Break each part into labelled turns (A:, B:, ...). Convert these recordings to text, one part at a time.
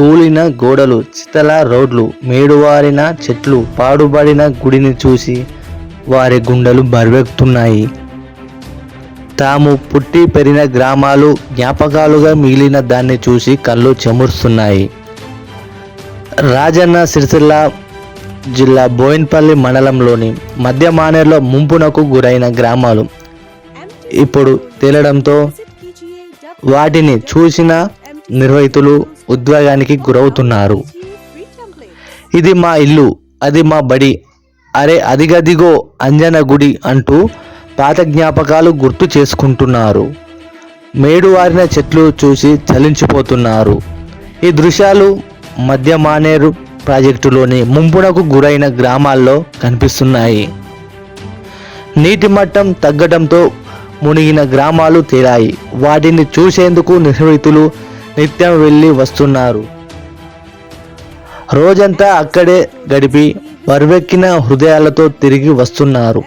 A: కూలిన గోడలు చితల రోడ్లు మేడువారిన చెట్లు పాడుబడిన గుడిని చూసి వారి గుండెలు బరువెక్కుతున్నాయి. తాము పుట్టి పెరిగిన గ్రామాలు జ్ఞాపకాలుగా మిగిలిన దాన్ని చూసి కళ్ళు చెమురుస్తున్నాయి. రాజన్న సిరిసిల్ల జిల్లా బోయిన్పల్లి మండలంలోని మధ్య మానేరులో ముంపునకు గురైన గ్రామాలు. ఇప్పుడు తేలడంతో వాటిని చూసిన నిర్వహితులు ఉద్వేగానికి గురవుతున్నారు. ఇది మా ఇల్లు అది మా బడి అరే అదిగదిగో అంజన గుడి అంటూ పాత జ్ఞాపకాలు గుర్తు చేసుకుంటున్నారు. మేడువారిన చెట్లు చూసి చలించిపోతున్నారు. ఈ దృశ్యాలు మధ్య మానేరు ప్రాజెక్టులోని ముంపునకు గురైన గ్రామాల్లో కనిపిస్తున్నాయి. నీటి మట్టం తగ్గడంతో మునిగిన గ్రామాలు తీరాయి. వాటిని చూసేందుకు నిర్వహితులు నిత్యం వెళ్ళి వస్తున్నారు. రోజంతా అక్కడే గడిపి బరువెక్కిన హృదయాలతో తిరిగి వస్తున్నారు.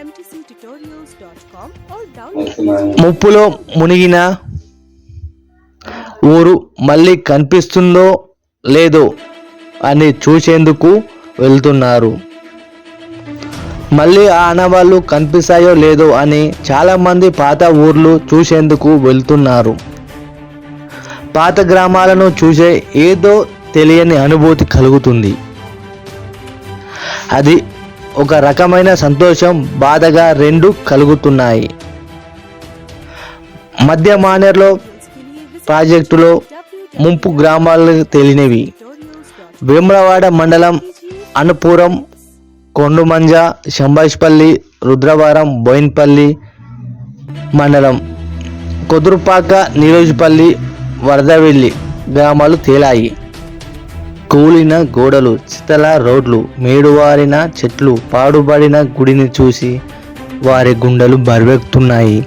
A: ముప్పులో మునిగిన ఊరు మళ్ళీ కనిపిస్తుందో లేదో అని చూసేందుకు వెళ్తున్నారు. మళ్ళీ ఆ ఆనవాళ్ళు కనిపిస్తాయో లేదో అని చాలామంది పాత ఊర్లు చూసేందుకు వెళ్తున్నారు. పాత గ్రామాలను చూసే ఏదో తెలియని అనుభూతి కలుగుతుంది. అది ఒక రకమైన సంతోషం బాధగా రెండు కలుగుతున్నాయి. మధ్య మానేర్లో ప్రాజెక్టులో ముంపు గ్రామాలు తేలినవి వేములవాడ మండలం అనుపురం కొండుమంజ శంభాష్పల్లి రుద్రవరం బోయిన్పల్లి మండలం. కుదురుపాక నీరోజుపల్లి వరదవెల్లి గ్రామాలు తేలాయి. కూలిన గోడలు చితల రోడ్లు మేడువారిన చెట్లు పాడుబడిన గుడిని చూసి వారి గుండెలు బరువెక్కుతున్నాయి.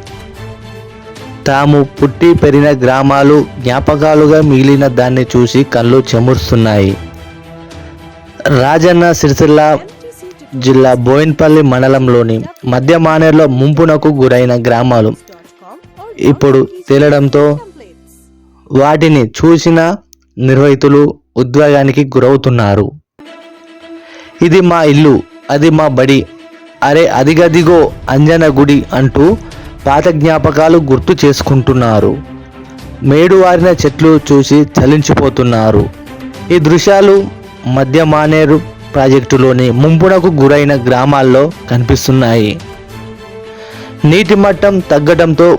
A: తాము పుట్టి పెరిగిన గ్రామాలు జ్ఞాపకాలుగా మిగిలిన దాన్ని చూసి కళ్ళు చెమురుస్తున్నాయి. రాజన్న సిరిసిల్ల జిల్లా బోయిన్పల్లి మండలంలోని మధ్య మానేరులో ముంపునకు గురైన గ్రామాలు. ఇప్పుడు తేలడంతో వాటిని చూసిన నిర్వహితులు ఉద్వేగానికి గురవుతున్నారు. ఇది మా ఇల్లు అది మా బడి. అరే అదిగదిగో అంజన గుడి అంటూ పాత జ్ఞాపకాలు గుర్తు చేసుకుంటున్నారు. మేడువారిన చెట్లు చూసి చలించిపోతున్నారు. ఈ దృశ్యాలు మధ్య మానేరు ప్రాజెక్టులోని ముంపునకు గురైన గ్రామాల్లో కనిపిస్తున్నాయి. నీటి మట్టం తగ్గడంతో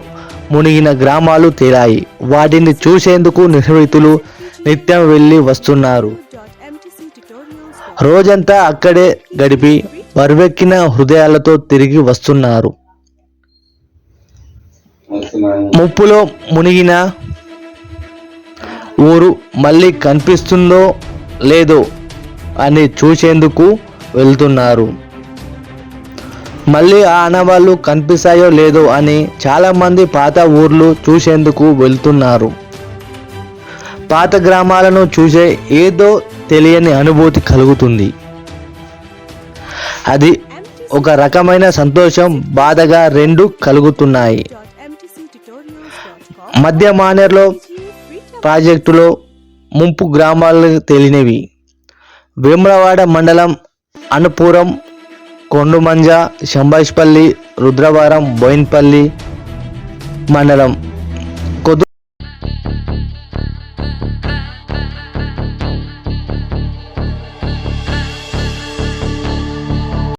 A: మునిగిన గ్రామాలు తేలాయి వాటిని చూసేందుకు నిహితులు నిత్యం వెళ్ళి వస్తున్నారు. రోజంతా అక్కడే గడిపి బరువెక్కిన హృదయాలతో తిరిగి వస్తున్నారు. ముప్పులో మునిగిన ఊరు మళ్ళీ కనిపిస్తుందో లేదో అని చూసేందుకు వెళ్తున్నారు. మళ్ళీ ఆ ఆనవాళ్ళు కనిపిస్తాయో లేదో అని చాలామంది పాత ఊర్లు చూసేందుకు వెళ్తున్నారు. పాత గ్రామాలను చూసే ఏదో తెలియని అనుభూతి కలుగుతుంది. అది ఒక రకమైన సంతోషం బాధగా రెండు కలుగుతున్నాయి. మధ్య మానేర్లో ప్రాజెక్టులో ముంపు గ్రామాలు తేలినవి వేములవాడ మండలం అనుపురం కొండుమంజ శంభాష్పల్లి రుద్రవరం బోయిన్పల్లి మండలం.